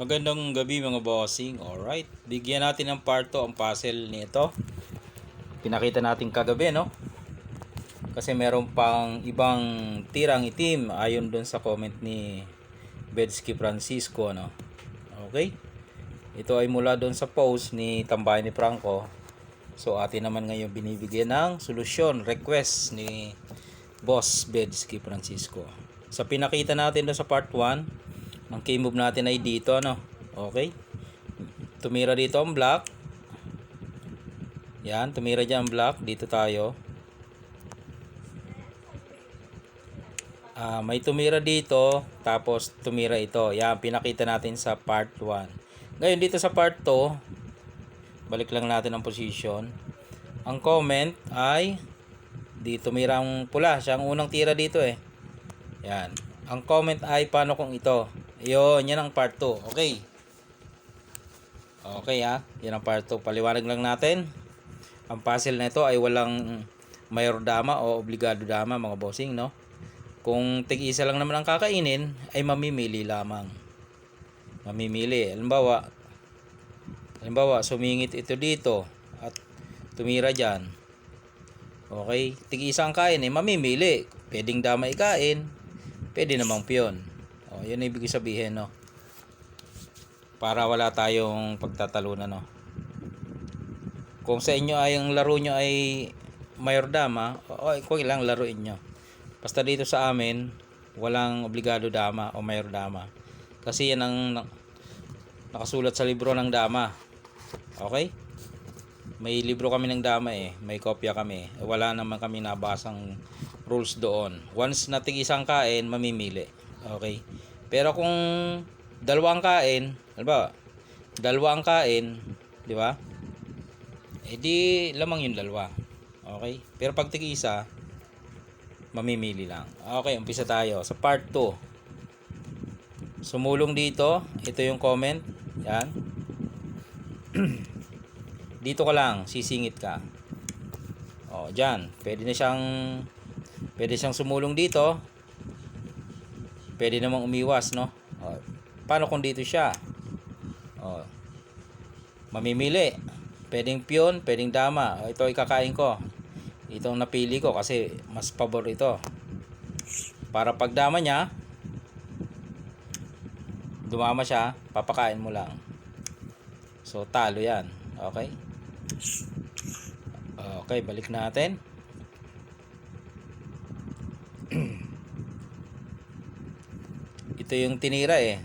Magandang gabi mga bossing. Alright. Bigyan natin ng part 2 ang puzzle nito. Pinakita natin kagabi, no? Kasi meron pang ibang tirang itim ayon dun sa comment ni Bedsky Francisco, no? Okay? Ito ay mula dun sa post ni Tambay ni Franco. So atin naman ngayon binibigyan ng solusyon, request ni Boss Bedsky Francisco. Sa pinakita natin doon sa part 1, ang key move natin ay dito, ano? Okay? Tumira dito ang block. Yan, tumira dyan ang block. Dito tayo. Ah, may tumira dito, tapos tumira ito. Yan, pinakita natin sa part 1. Ngayon, dito sa part 2, balik lang natin ang position. Ang comment ay di tumira ang pula. Siya ang unang tira dito eh. Yan. Ang comment ay paano kung ito. Yun, yan ang part 2. Okay. Okay ha. Yan ang part 2. Paliwanag lang natin. Ang puzzle na ito ay walang mayor dama o obligado dama mga bossing no. Kung tig-isa lang naman ang kakainin ay mamimili lamang. Mamimili. Halimbawa, halimbawa sumingit ito dito at tumira dyan. Okay, tig-isa ang kain eh, mamimili. Pwedeng dama ikain, pwede namang piyon. O, yun ang ibig sabihin, no? Para wala tayong pagtatalunan, no? Kung sa inyo ay ang laro nyo ay mayor dama, o kung ilang laruin nyo. Basta dito sa amin, walang obligado dama o mayor dama. Kasi yan ang na- nakasulat sa libro ng dama. Okay? May libro kami ng dama eh. May kopya kami. Wala naman kami nabasang rules doon. Once na tig isang kain, mamimili. Okay? Pero kung dalawang kain, halimbawa, dalawang kain, di ba? Eh di lamang yung dalawa. Okay? Pero pag tig isa, mamimili lang. Okay, umpisa tayo. Sa part 2. Sumulong dito. Ito yung comment. Yan. dito ka lang, sisingit ka. O, dyan. Pwede na siyang pwede siyang sumulong dito. Pwede namang umiwas, no? O, paano kung dito siya? O, mamimili. Pwedeng piyon, pwedeng dama. O, ito ay kakain ko. Itong napili ko kasi mas pabor ito. Para pag dama niya, dumama siya, papakain mo lang. So, talo yan. Okay? Okay, balik natin. Ito yung tinira eh.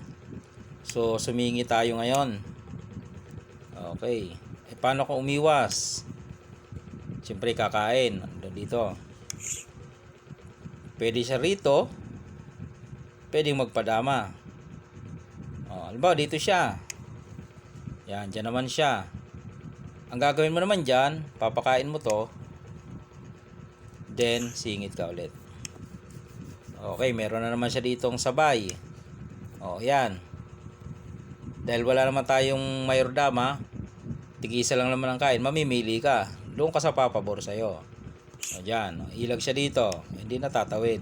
So, sumingi tayo ngayon. Okay. Eh, paano kung umiwas? Siyempre, kakain. Dito. Pwede siya rito. Pwede magpadama. O, halimbawa, dito siya. Yan, dyan naman siya. Ang gagawin mo naman dyan, papakain mo to. Then, singit ka ulit. Okay, meron na naman siya ditong sabay. O, yan. Dahil wala naman tayong mayor dama, tigisa lang naman ang kain, mamimili ka. Doon ka sa papabor sa'yo. O, dyan. O, ilag siya dito. Hindi na tatawid.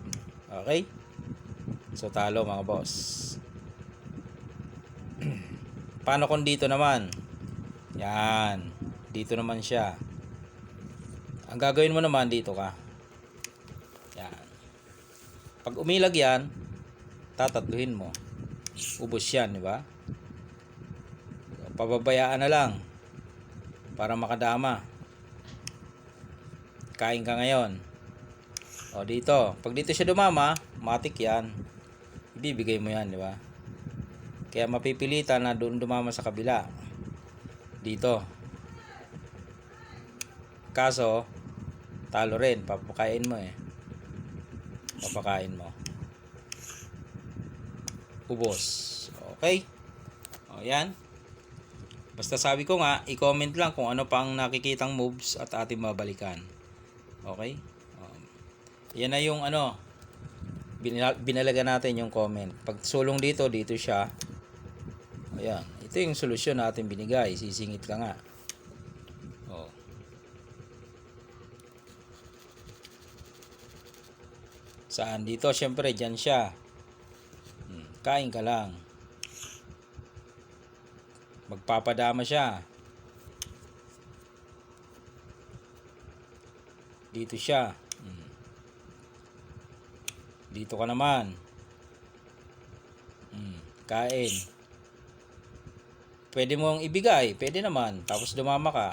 Okay? So, talo mga boss. Paano kung dito naman? Yan. Dito naman siya. Ang gagawin mo naman, dito ka. Yan. Pag umilag yan, tatatluhin mo. Ubos yan, di ba? Pababayaan na lang para makadama. Kain ka ngayon. O dito, pag dito siya dumama, matik yan. Ibibigay mo yan, di ba? Kaya mapipilitan na doon dumama sa kabila. Dito. Kaso, talo rin. Papakain mo eh. Papakain mo. Ubos. Okay? O yan. Basta sabi ko nga, i-comment lang kung ano pang nakikitang moves at ating mabalikan. Okay? Um, yan na yung ano, binal- binalaga natin yung comment. Pag sulong dito, dito siya. Ayan. Ito yung solusyon natin binigay. Sisingit ka nga. Oh. Saan? Dito, syempre, dyan siya. Hmm, Kain ka lang. Magpapadama siya. Dito siya. Mm. Dito ka naman. Mm. Kain. Pwede mong ibigay. Pwede naman. Tapos dumama ka.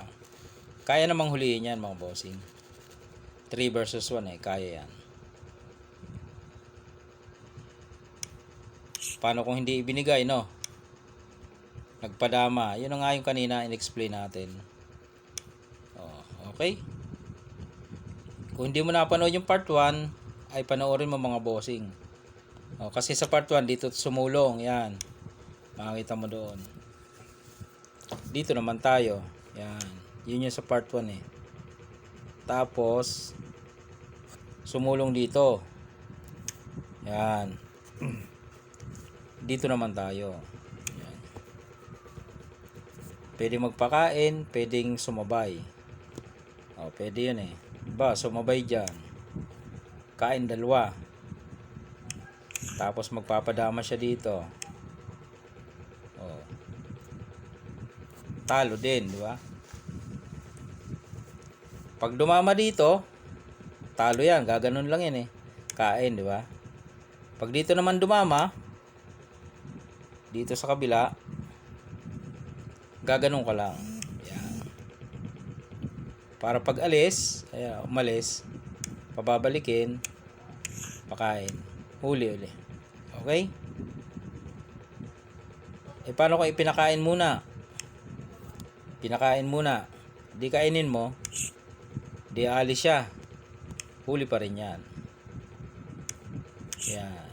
Kaya namang huliin yan mga bossing. 3 versus 1 eh. Kaya yan. Paano kung hindi ibinigay, no? Nagpadama. Yun nga yung kanina in-explain natin. Oh, okay? Kung hindi mo napanood yung part 1, ay panoorin mo mga bossing. Oh, kasi sa part 1, dito sumulong. Yan. Makikita mo doon. Dito naman tayo. Yan. Yun yung sa part 1 eh. Tapos, sumulong dito. Yan. Dito naman tayo. Pwede magpakain, pwedeng sumabay. O, pwede yun eh. Diba, sumabay dyan. Kain dalawa. Tapos magpapadama siya dito. O. Talo din, di ba? Pag dumama dito, talo yan. Gaganon lang yan eh. Kain, di ba? Pag dito naman dumama, dito sa kabila, gaganon ka lang. Yan. Para pag alis, ayan, umalis, pababalikin, pakain. Huli uli. Okay? Eh, paano kung ipinakain muna? Pinakain muna. Di kainin mo, di alis siya. Huli pa rin yan. Yan.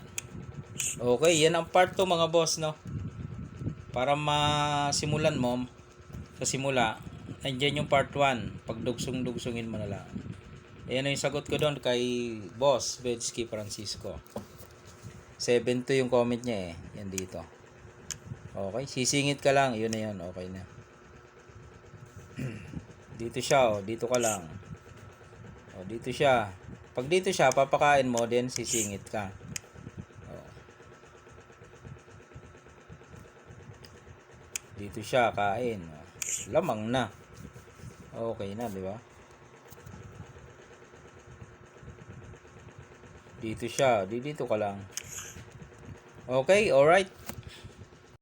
Okay, yan ang part 2 mga boss, no? Para masimulan mo sa simula, andyan yung part 1. Pag dugsong-dugsongin mo na lang. Ayan yung sagot ko doon kay Boss Betsky Francisco. 7 to yung comment niya eh. Yan dito. Okay, sisingit ka lang. Yun na yun. Okay na. dito siya oh. Dito ka lang. Oh, dito siya. Pag dito siya, papakain mo, then sisingit ka. Dito siya, kain. Lamang na. Okay na, di ba? Dito siya, di dito ka lang. Okay, alright.